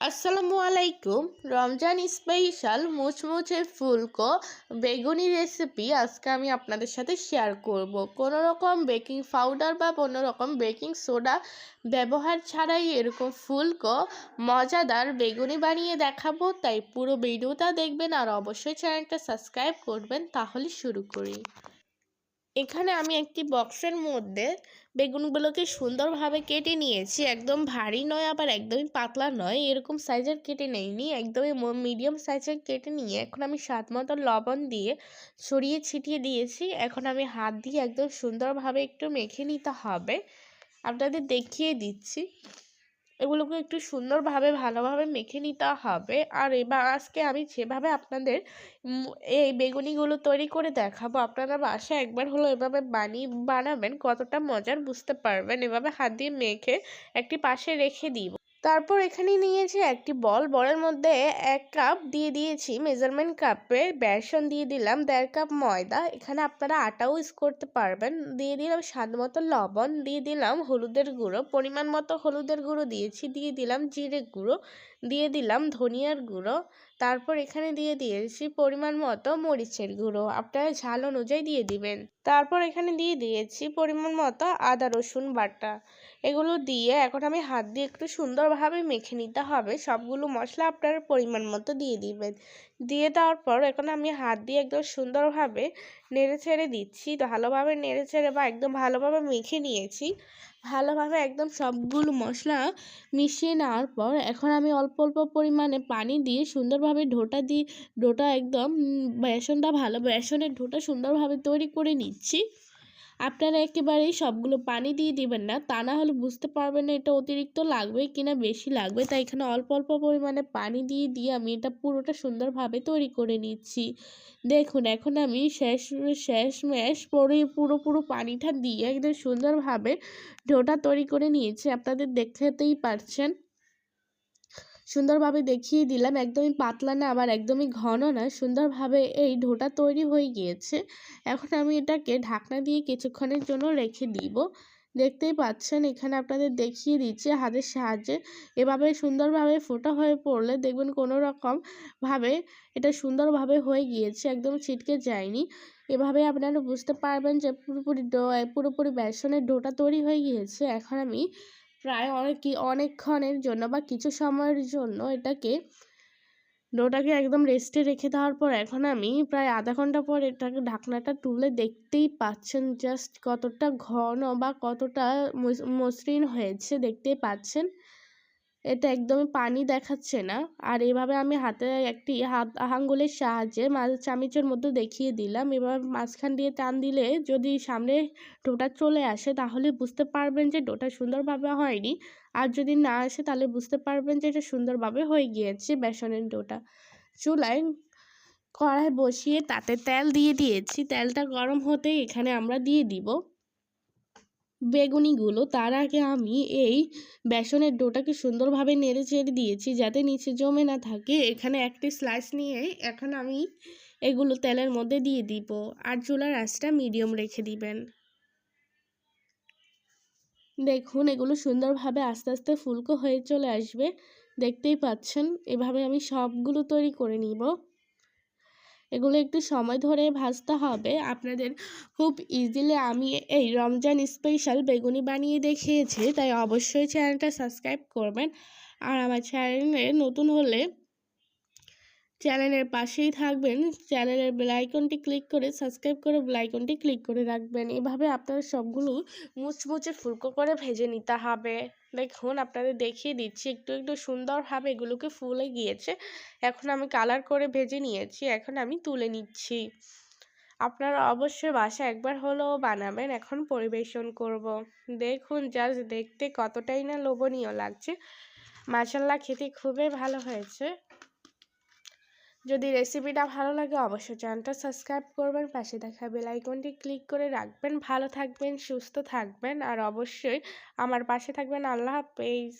আসসালামু আলাইকুম। রমজান স্পেশাল মুচমুচে ফুলকো বেগুনি রেসিপি আজকে আমি আপনাদের সাথে শেয়ার করব। কোনো রকম বেকিং পাউডার বা কোনো রকম বেকিং সোডা ব্যবহার ছাড়াই এরকম ফুলকো মজাদার বেগুনি বানিয়ে দেখাবো। তাই পুরো ভিডিওটা দেখবেন আর অবশ্যই চ্যানেলটা সাবস্ক্রাইব করবেন। তাহলে শুরু করি। এখানে আমি একটি বক্সের মধ্যে বেগুনগুলোকে সুন্দরভাবে কেটে নিয়েছি। একদম ভারী নয়, আবার একদমই পাতলা নয়। এরকম সাইজের কেটে নেইনি, একদমই মিডিয়াম সাইজের কেটে নিয়ে এখন আমি স্বাদ মতো লবণ দিয়ে ছড়িয়ে ছিটিয়ে দিয়েছি। এখন আমি হাত দিয়ে একদম সুন্দরভাবে একটু মেখে নিতে হবে। আপনাদের দেখিয়ে দিচ্ছি। এগুলোকে একটু সুন্দরভাবে, ভালোভাবে মেখে নিতে হবে। আর এবার আজকে আমি যেভাবে আপনাদের এই বেগুনিগুলো তৈরি করে দেখাবো, আপনারা বাসায় একবার হলো এভাবে বানিয়ে বানাবেন, কতটা মজার বুঝতে পারবেন। এভাবে হাত দিয়ে মেখে একটি পাশে রেখে দিব। তারপর এখানে নিয়েছি একটি বল। বলের মধ্যে এক কাপ দিয়ে দিয়েছি মেজারমেন্ট কাপে বেসন দিয়ে দিলাম, দেড় কাপ ময়দা। এখানে আপনারা আটাও ইউজ করতে পারবেন। দিয়ে দিলাম স্বাদ মতো লবণ, দিয়ে দিলাম হলুদের গুঁড়ো, পরিমাণ মতো হলুদের গুঁড়ো দিয়েছি, দিয়ে দিলাম জিরে গুঁড়ো, দিয়ে দিলাম ধনিয়ার গুঁড়ো। তারপর এখানে দিয়ে দিয়েছি পরিমাণ মতো মরিচের গুঁড়ো। আপনারা ঝাল অনুযায়ী দিয়ে দিবেন। তারপর এখানে দিয়ে দিয়েছি পরিমাণ মতো আদা, রসুন বাটা। এগুলো দিয়ে এখন আমি হাত দিয়ে একটু সুন্দরভাবে মেখে নিতে হবে। সবগুলো মশলা আপনার পরিমাণ মতো দিয়ে দিবেন। দিয়ে দেওয়ার পর এখন আমি হাত দিয়ে একদম সুন্দরভাবে নেড়ে ছেড়ে দিচ্ছি। ভালোভাবে নেড়ে ছেড়ে বা একদম ভালোভাবে মেখে নিয়েছি। ভালোভাবে একদম সবগুলো মশলা মিশিয়ে নেওয়ার পর এখন আমি অল্প অল্প পরিমাণে পানি দিয়ে সুন্দরভাবে ঢোটা দিয়ে ডোটা একদম বেসনটা ভালো, বেসনের ঢোটা সুন্দরভাবে তৈরি করে নিচ্ছি। আপনারা একেবারেই সবগুলো পানি দিয়ে দিবেন না। তা না হলে বুঝতে পারবেন না এটা অতিরিক্ত লাগবে কিনা, বেশি লাগবে। তাই এখানে অল্প অল্প পরিমাণে পানি দিয়ে দিয়ে আমি এটা পুরোটা সুন্দরভাবে তৈরি করে নিচ্ছি। দেখুন, এখন আমি শেষ শেষ ম্যাশ পরে, পুরো পুরো পানিটা দিয়ে একদম সুন্দরভাবে ঢোটা তৈরি করে নিয়েছি। আপনাদের দেখতেই পারছেন। সুন্দরভাবে দেখিয়ে দিলাম। একদমই পাতলা না, আবার একদমই ঘন না, সুন্দরভাবে এই ঢোটা তৈরি হয়ে গিয়েছে। এখন আমি এটাকে ঢাকনা দিয়ে কিছুক্ষণের জন্য রেখে দিব। দেখতেই পাচ্ছেন, এখানে আপনাদের দেখিয়ে দিচ্ছে হাতের সাহায্যে। এভাবে সুন্দরভাবে ফোটা হয়ে পড়লে দেখবেন কোনো রকম ভাবে এটা সুন্দরভাবে হয়ে গিয়েছে, একদম ছিটকে যায়নি। এভাবে আপনারা বুঝতে পারবেন যে পুরোপুরি পুরোপুরি বেসনের ডোটা তৈরি হয়ে গিয়েছে। এখন আমি প্রায় অনেক কি, অনেকক্ষণের জন্য বা কিছু সময়ের জন্য এটাকে ডোটাকে একদম রেস্টে রেখে দেওয়ার পর এখন আমি প্রায় আধা ঘণ্টা পর এটাকে ঢাকনাটা তুলে দেখতেই পাচ্ছেন জাস্ট কতটা ঘন বা কতটা মসৃণ হয়েছে দেখতেই পাচ্ছেন। এটা একদমই পানি দেখাচ্ছে না। আর এভাবে আমি হাতে একটি হাত, আঙ্গুলের সাহায্যে মাছ চামিচের মধ্যে দেখিয়ে দিলাম। এবার মাঝখান দিয়ে টান দিলে যদি সামনে ডোটা চলে আসে তাহলে বুঝতে পারবেন যে ডোটা সুন্দরভাবে হয়নি। আর যদি না আসে তাহলে বুঝতে পারবেন যে এটা সুন্দরভাবে হয়ে গিয়েছে বেসনের ডোটা। চুলায় কড়াই বসিয়ে তাতে তেল দিয়ে দিয়েছি। তেলটা গরম হতেই এখানে আমরা দিয়ে দিব। বেগুনিগুলো, তার আগে আমি এই বেসনের ডোটাকে সুন্দরভাবে নেড়ে চেড়ে দিয়েছি যাতে নিচে জমে না থাকে। এখানে একটি স্লাইস নিয়ে এখন আমি এগুলো তেলের মধ্যে দিয়ে দিব আর চুলার আঁচটা মিডিয়াম রেখে দিবেন। দেখুন, এগুলো সুন্দরভাবে আস্তে আস্তে ফুলকো হয়ে চলে আসবে। দেখতেই পাচ্ছেন, এভাবে আমি সবগুলো তৈরি করে নিব। এগুলো একটু সময় ধরে ভাজতে হবে। আপনাদের খুব ইজিলি আমি এই রমজান স্পেশাল বেগুনি বানিয়ে দেখিয়েছি, তাই অবশ্যই চ্যানেলটা সাবস্ক্রাইব করবেন। আর আমার চ্যানেলে নতুন হলে চ্যানেলের পাশেই থাকবেন। চ্যানেলের বেলাইকনটি ক্লিক করে সাবস্ক্রাইব করে বেলাইকনটি ক্লিক করে রাখবেন। এভাবে আপনারা সবগুলো মুচমুচে ফুলকো করে ভেজে নিতে হবে। দেখুন, আপনাদের দেখিয়ে দিচ্ছি, একটু একটু সুন্দরভাবে এগুলোকে ফুলে গিয়েছে। এখন আমি কালার করে ভেজে নিয়েছি, এখন আমি তুলে নিচ্ছি। আপনারা অবশ্যই বাসা একবার হলেও বানাবেন, এখন পরিবেশন করব। দেখুন, জাস্ট দেখতে কতটাই না লোভনীয় লাগছে। মাসাল্লা খেতে খুবই ভালো হয়েছে। যদি রেসিপিটা ভালো লাগে, অবশ্যই চ্যানেলটা সাবস্ক্রাইব করবেন, পাশে দেখা বেল আইকনটি ক্লিক করে রাখবেন। ভালো থাকবেন, সুস্থ থাকবেন, আর অবশ্যই আমার পাশে থাকবেন। আল্লাহ হাফেজ।